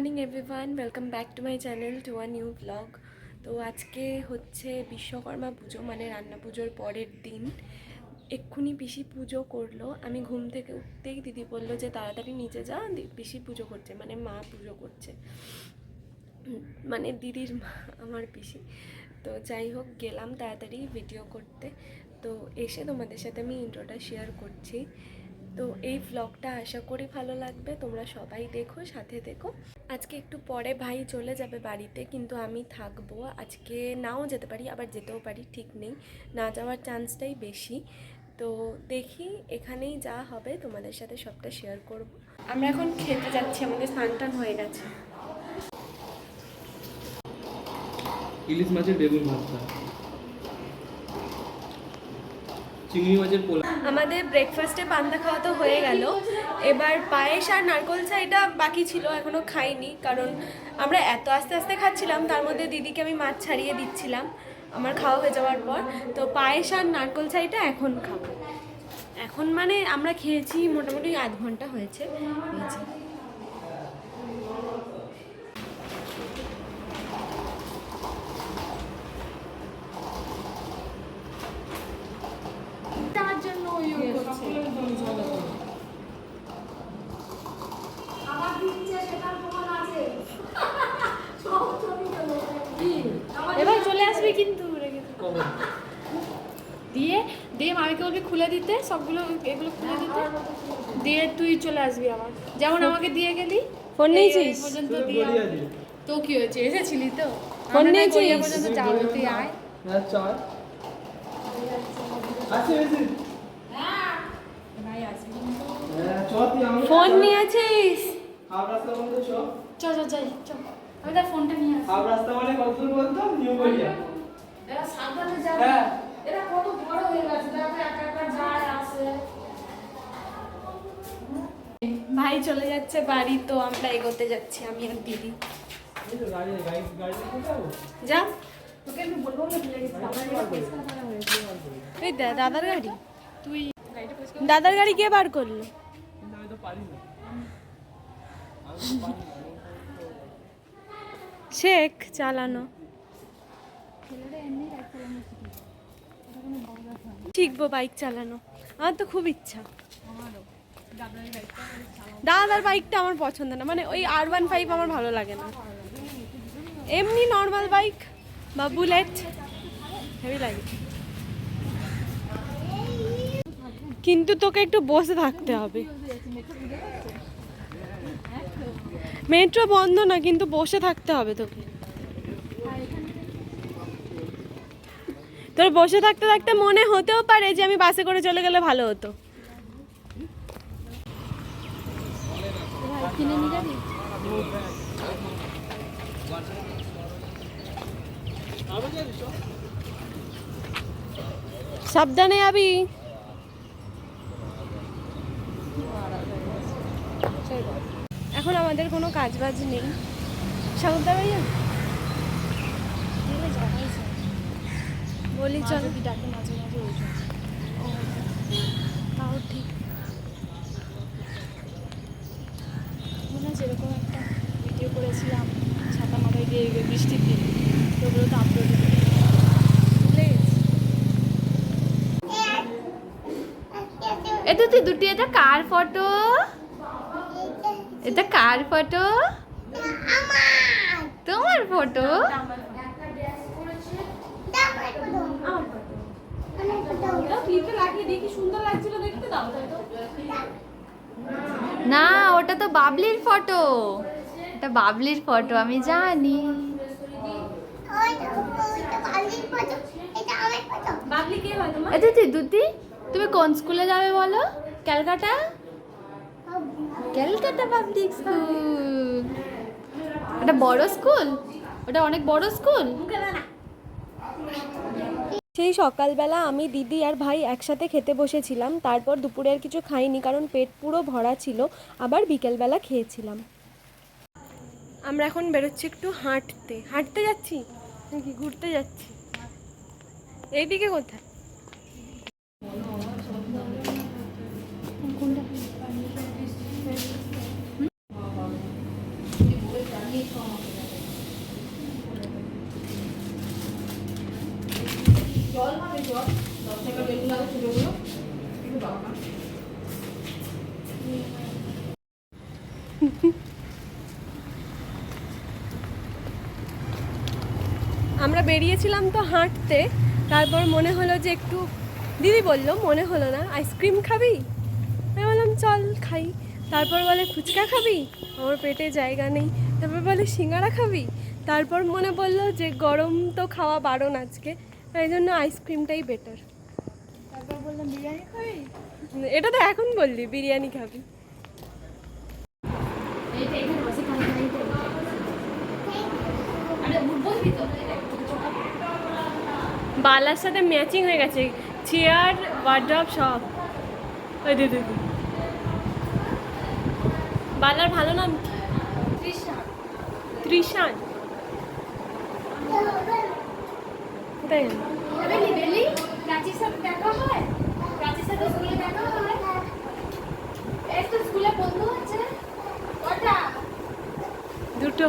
Morning everyone welcome back to my channel to a new blog তো আজকে হচ্ছে বিশ্বকর্মা পুজো মানে রান্না পুজোর পরের দিন। এক্ষুনি পিসি পুজো করল। আমি ঘুম থেকে উঠতেই দিদি বলল যে, তাড়াতাড়ি নিচে যা পিসি পুজো করছে মানে মা পুজো করছে। মানে দিদির মা, আমার পিসি। তো যাই হোক, গেলাম তাড়াতাড়ি ভিডিও করতে। তো এসে তোমাদের সাথে আমি ইন্ট্রোটা শেয়ার করছি। তো এই ভ্লগটা আশা করি ভালো লাগবে। তোমরা সবাই দেখো, সাথে দেখো। আজকে একটু পরে ভাই চলে যাবে বাড়িতে, কিন্তু আমি থাকব। আজকে নাও যেতে পারি, আবার যেতেও পারি, ঠিক নেই। না যাওয়ার চান্সটাই বেশি। তো দেখি, এখানেই যা হবে, তোমাদের সাথে সবটা শেয়ার করব। আমরা এখন খেতে যাচ্ছি, আমাদের স্নান টান হয়ে গেছে। ইলিশ মাছের বেগুন ভর্তা আমাদের ব্রেকফাস্টে পান্তা খাওয়া তো হয়ে গেল। এবার পায়েস আর নারকোল ছাইটা বাকি ছিল এখনও খাইনি। কারণ আমরা এত আস্তে আস্তে খাচ্ছিলাম, তার মধ্যে দিদিকে আমি মাছ ছাড়িয়ে দিচ্ছিলাম আমার খাওয়া হয়ে যাওয়ার পর। তো পায়েস আর নারকোল ছাইটা এখন খাব। এখন মানে আমরা খেয়েছি মোটামুটি আধ ঘণ্টা হয়েছে এই যে। তার জন্য ওই ওই করছে এবার চলে কিন্তু রেখে দিয়ে দিয়ে মামিকে বলবি খুলে দিতে সবগুলো এগুলো খুলে দিতে। দিয়ে তুই চলে আসবি আবার। যেমন আমাকে দিয়ে গেলি ফোন নিয়েছিস? পর্যন্ত দিয়ে তো কি হয়েছে? এসেছিলি তো? ফোন নিয়েছিস? পর্যন্ত যাব তুই আয়। হ্যাঁ হ্যাঁ চ ফোন নিয়েছিস? হাফ রাস্তা বলতে চ। চ চ যাই চ। আমি তার ফোনটা নিয়ে আসি। হাফ রাস্তা মানে কত দূর বলতো? নিউ গড়িয়া। এরা সাবধানে যাবে। হ্যাঁ। এরা কত বড় হয়ে গেছে দেখো একা একা যায় আসে ভাই চলে যাচ্ছে বাড়ি তো আমরা এগোতে যাচ্ছি আমি আর দিদি। যা। দাদার গাড়ি? তুই দাদার গাড়ি কে বার করল? শেখ চালানো। শিখব বাইক চালানো। আমার তো খুব ইচ্ছা। দাদার বাইকটা আমার পছন্দ না। মানে ওই আর ওয়ান ফাইভ আমার ভালো লাগে না। এমনি নর্মাল বাইক বা বুলেট হেভি লাগে কিন্তু তোকে একটু বসে থাকতে হবে। মেট্রো বন্ধ না, কিন্তু বসে থাকতে হবে তোকে। তোর বসে থাকতে থাকতে মনে হতেও পারে যে আমি বাসে করে চলে গেলে ভালো হতো। সাবধানে যাবি এখন আমাদের কোনো কাজ বাজ নেই সাগরদা ভাইয়া বলি চল। ডাকে মাঝে মাঝে জন্য। তাও ঠিক। মনে আছে এরকম একটা ভিডিও করেছিলাম ছাতা মাথায় দিয়ে বৃষ্টির দিন তো ওগুলো তো আপলোড এটা তুই দুটি এটা কার ফটো এটা কার ফটো তোমার ফটো না, ওটা তো বাবলির ফটো। এটা বাবলির ফটো, আমি জানি। দুটি তুমি কোন স্কুলে যাবে বলো? ক্যালকাটা? Calcutta Public School. ওটা বড় স্কুল? ওটা অনেক বড় স্কুল? সেই সকালবেলা আমি দিদি আর ভাই একসাথে খেতে বসেছিলাম। তারপর দুপুরে আর কিছু খাইনি কারণ পেট পুরো ভরা ছিল। আবার বিকেলবেলা খেয়েছিলাম। আমরা এখন বেরোচ্ছি একটু হাঁটতে। হাঁটতে যাচ্ছি? নাকি ঘুরতে যাচ্ছি? এইদিকে কোথায়? আমরা বেরিয়েছিলাম তো হাঁটতে, তারপর মনে হলো যে একটু, দিদি বলল, মনে হলো না, আইসক্রিম খাবি? আমি বললাম, চল খাই। তারপর বলে, ফুচকা খাবি? আমার পেটে জায়গা নেই। তারপর বলে, সিঙ্গারা খাবি? তারপর মনে বলল যে গরম তো খাওয়া বারণ আজকে। তাই জন্য আইসক্রিমটাই বেটার তারপর বললাম বিরিয়ানি খাবি? এটা তো এখন বললি বিরিয়ানি খাবি। বালার সাথে ম্যাচিং হয়ে গেছে চেয়ার ওয়ার্ড্রপ সব। ওই দিদি দিদি বালার ভালো নাম কি? তৃষ্ণা ত্রিশান হয়? হয়? কটা? দুটো।